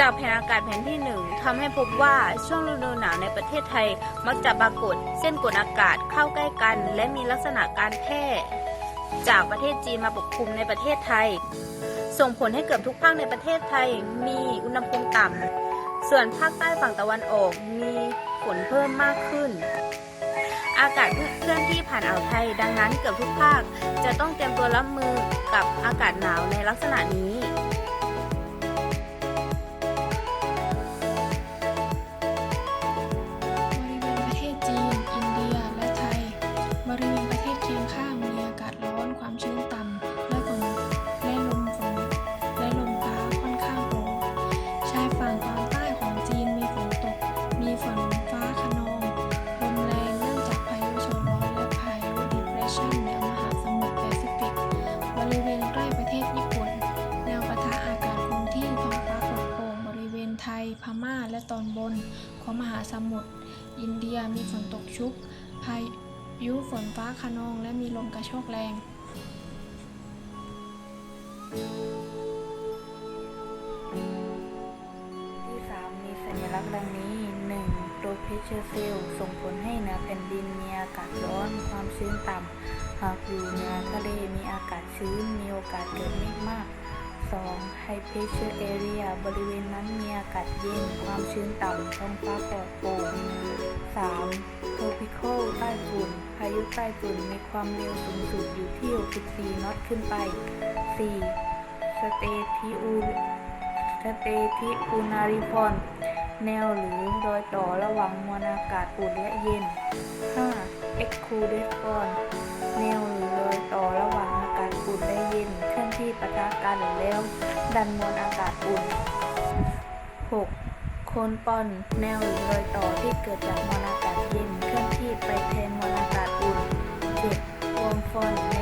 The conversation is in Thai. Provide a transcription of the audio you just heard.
จากแผนอากาศแผนที่หนึ่งทำให้พบว่าช่วงฤดูหนาวในประเทศไทย มักจะปรากฏเส้นกดอากาศเข้าใกล้กัน และมีลักษณะการแพร่จากประเทศจีนมาปกคลุมในประเทศไทย ส่งผลให้เกือบทุกภาคในประเทศไทย มีอุณหภูมิต่ำส่วนภาคใต้ฝั่งตะวันออกมีฝนเพิ่มมากขึ้น อากาศเคลื่อนที่ผ่านอ่าวไทย ดังนั้นเกือบทุกภาคจะต้องเตรียมตัวรับมือกับอากาศหนาวในลักษณะนี้ พม่าและตอนบนของมหาสมุทร อินเดียมีฝนตกชุก พายุฝนฟ้าคะนองและมีลมกระโชกแรงที่3มีสัญลักษณ์ดังนี้ 1. ตัวเพชเชอร์เซลส่งผลให้เหนือแผ่นดินมีอากาศร้อนความชื้นต่ำ หากอยู่เหนือทะเลมีอากาศชื้นมีโอกาสเกิดเมฆมาก 2. High Pressure Area บริเวณนั้นมีอากาศเย็น ความชื้นต่ำท้องฟ้าปลอดโปร่ง 3. Tropical ใต้ฝุ่นพายุใต้ฝุ่นมีความเร็วสูงสุดอยู่ที่ 64นอตขึ้นไป 4. สเตทิอูสเตทิคูนาริฟอน แนวหรือรอยต่อระหว่างมวลอากาศอุ่นและเย็น 5. เอ็กคูเดฟอน แนวหรือรอยต่อระหว่างอากาศอุ่นและเย็น ที่ปะทะกันแล้วดันมวลอากาศอุ่น 6. โคนปอนแนวหรือรอยต่อที่เกิดจากมวลอากาศเย็นเคลื่อนที่ไปแทนมวลอากาศอุ่น 7. วงฟอน